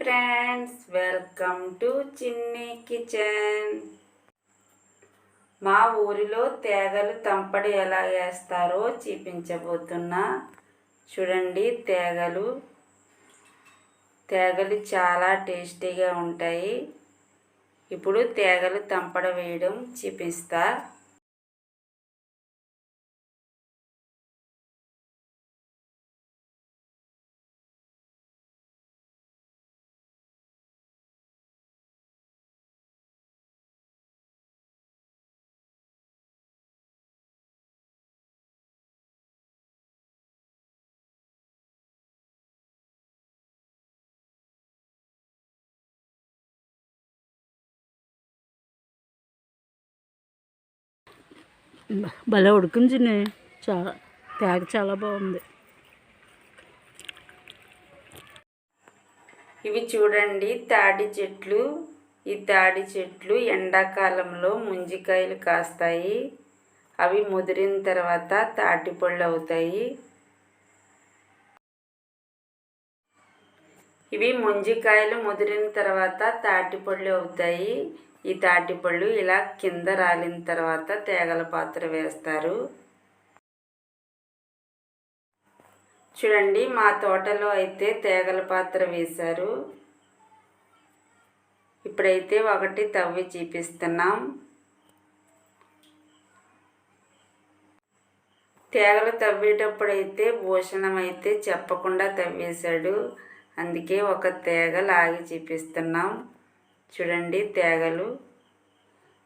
Friends welcome to Chinni kitchen మా ఊరిలో తేగలు తంపడి ఎలా వేస్తారో చూపించబోతున్నా చూడండి తేగలు. తేగలు చాలా టేస్టీగా ఉంటాయి. ఇప్పుడు తేగలు తంపడ వేయడం చూపిస్తా. భలే ఉడికించింది చాలా తేగ చాలా బాగుంది. ఇవి చూడండి తాడి చెట్లు. ఈ తాడి చెట్లు ఎండాకాలంలో ముంజికాయలు కాస్తాయి. అవి ముదిరిన తర్వాత తాటిపళ్ళు అవుతాయి. ఇవి ముంజికాయలు ముదిరిన తర్వాత తాటిపళ్ళు అవుతాయి. ఈ తాటిపళ్ళు ఇలా కింద రాలిన తర్వాత తేగల పాత్ర వేస్తారు. చూడండి మా తోటలో అయితే తేగల పాత్ర వేశారు. ఇప్పుడైతే ఒకటి తవ్వి చూపిస్తున్నాం. తేగలు తవ్వేటప్పుడైతే భూషణం అయితే చెప్పకుండా తవ్వేశాడు. అందుకే ఒక తేగ లాగి చూపిస్తున్నాం. చూడండి తేగలు.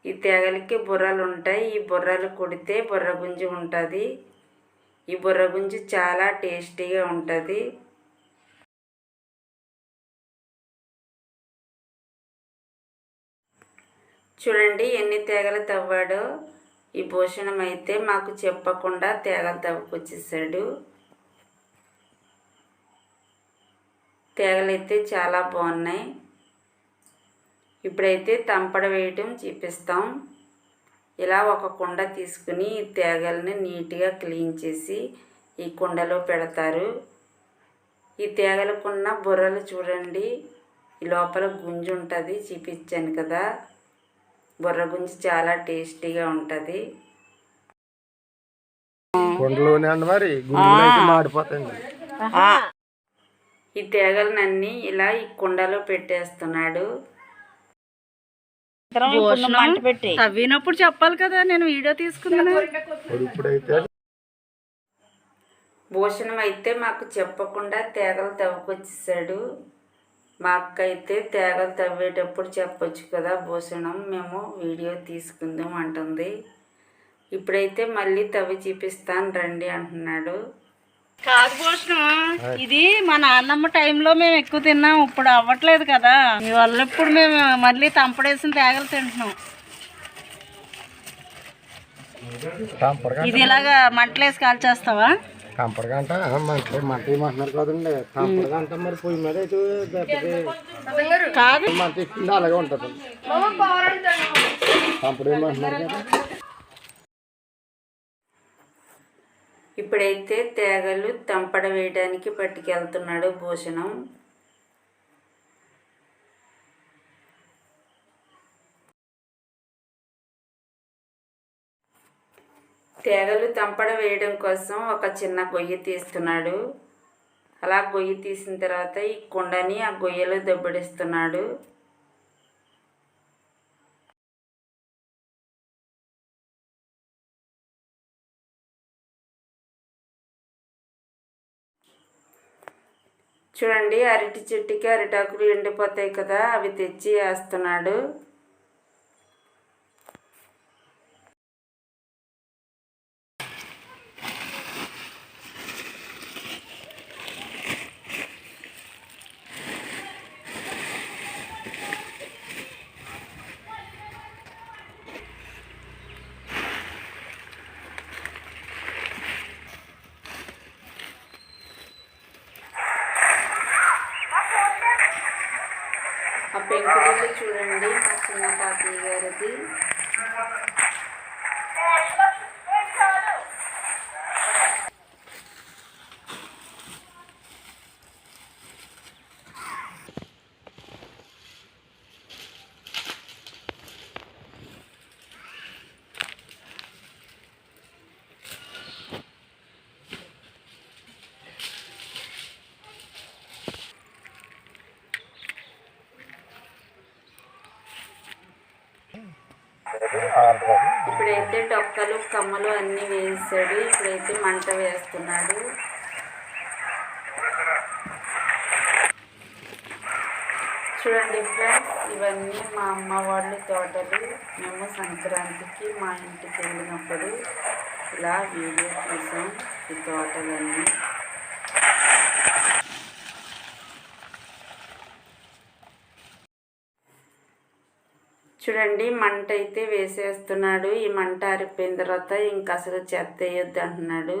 ఈ తేగలకి బుర్రలు ఉంటాయి ఈ బుర్రలు కొడితే బుర్ర గుంజి ఉంటుంది. ఈ బుర్ర గుంజి చాలా టేస్టీగా ఉంటుంది. చూడండి ఎన్ని తేగలు తవ్వాడో. ఈ భూషణం అయితే మాకు చెప్పకుండా తేగలు తవ్వుకొచ్చేసాడు. తేగలైతే చాలా బాగున్నాయి ఇప్పుడైతే తంపడ వేయటం చూపిస్తాం. ఇలా ఒక కుండ తీసుకుని ఈ తేగల్ని నీట్గా క్లీన్ చేసి ఈ కుండలో పెడతారు. ఈ తేగలకున్న బుర్రలు చూడండి. ఈ లోపల గుంజు ఉంటుంది చూపించాను కదా. బుర్ర గుంజు చాలా టేస్టీగా ఉంటుంది. మరి ఈ తేగలనన్నీ ఇలా ఈ కుండలో పెట్టేస్తున్నాడు. భూషణం తవ్వినప్పుడు చెప్పాలి కదా నేను వీడియో తీసుకున్నాను. భూషణం అయితే మాకు చెప్పకుండా తేగలు తవ్వుకొచ్చేసాడు. మా అక్క అయితే తేగలు తవ్వేటప్పుడు చెప్పొచ్చు కదా భూషణం మేము వీడియో తీసుకుందాం అంటుంది. ఇప్పుడైతే మళ్ళీ తవ్వి చూపిస్తాను రండి అంటున్నాడు. కాదు భూషణం ఇది మా నాన్నమ్మ టైంలో మేము ఎక్కువ తిన్నాం ఇప్పుడు అవ్వట్లేదు కదా. మీ వల్ల ఇప్పుడు మేము మళ్ళీ తంపడేసిన తేగలు తింటున్నాం. ఇది ఇలాగా మంటలేసి కాల్చేస్తావా? కంపరగా అంట మంట మంట ఏమంటున్నారు కదండి. అంట మరి పొయ్యి మీద కాదు. మంట అలాగే ఉంటుంది. ఏమంటున్నారు కదా. ఇప్పుడైతే తేగలు తంపడ వేయడానికి పట్టుకెళ్తున్నాడు భూషణం తేగలు తంపడ వేయడం కోసం ఒక చిన్న గొయ్యి తీస్తున్నాడు. అలా గొయ్యి తీసిన తర్వాత ఈ కుండని ఆ గొయ్యలో దెబ్బడిస్తున్నాడు చూడండి అరటి చెట్టుకి అరిటాకులు ఎండిపోతాయి కదా అవి తెచ్చి వేస్తున్నాడు ఆ పెంకులు చూడండి. మా చిన్న తాతయ్య గారిది. ఇప్పుడైతే డొక్కలు కమ్మలు అన్నీ వేసాడు. ఇప్పుడైతే మంట వేస్తున్నాడు. చూడండి ఫ్రెండ్స్ ఇవన్నీ మా అమ్మ వాళ్ళ తోటలు. మేము సంక్రాంతికి మా ఇంటికి వెళ్ళినప్పుడు ఇలా వీడియో తీసాం ఈ తోటలన్నీ. చూడండి మంట అయితే వేసేస్తున్నాడు. ఈ మంట ఆరిపోయిన తర్వాత ఇంకా అసలు చెత్త వేయొద్దు అంటున్నాడు.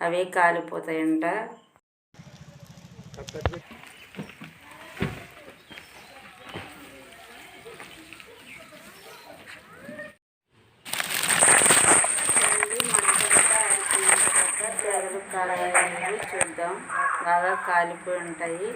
అవే కాలిపోతాయంట. చూద్దాం బాగా కాలిపోయి ఉంటాయి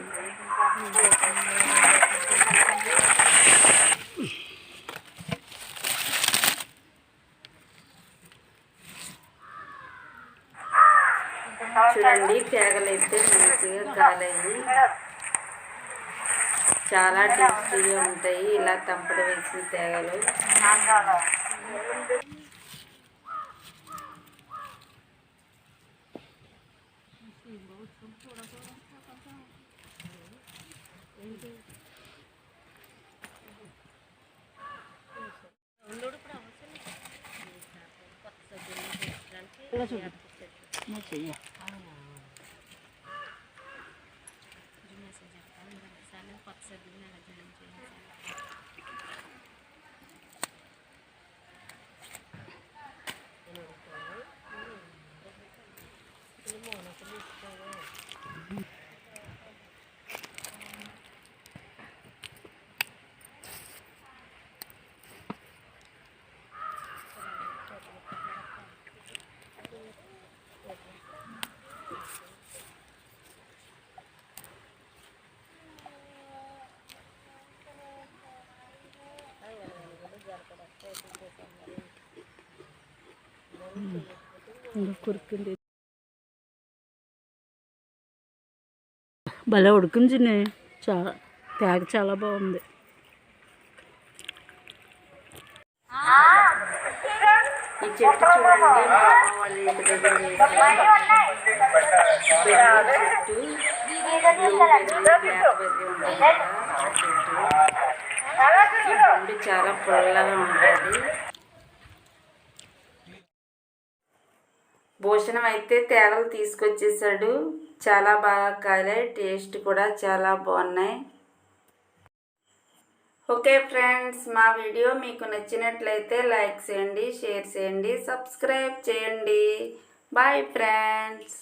చూడండి తేగలు అయితే మంచిగా కాలేజీ చాలా టేస్టీగా ఉంటాయి. ఇలా తంపడ వేసిన తేగలు. ಸದ್ಗುಣ భలే ఉడికింది చిన్ని. చాలా తేగ చాలా బాగుంది ఈ చెట్టు చూడండి చెట్టు చాలా పుల్లగా ఉంటుంది భూషణం అయితే తేగలు తీసుకొచ్చేసాడు. చాలా బాగా కాలే టేస్ట్ కూడా చాలా బాగున్నాయి. ఓకే ఫ్రెండ్స్ మా వీడియో మీకు నచ్చినట్లయితే లైక్ చేయండి షేర్ చేయండి సబ్స్క్రైబ్ చేయండి. Bye friends.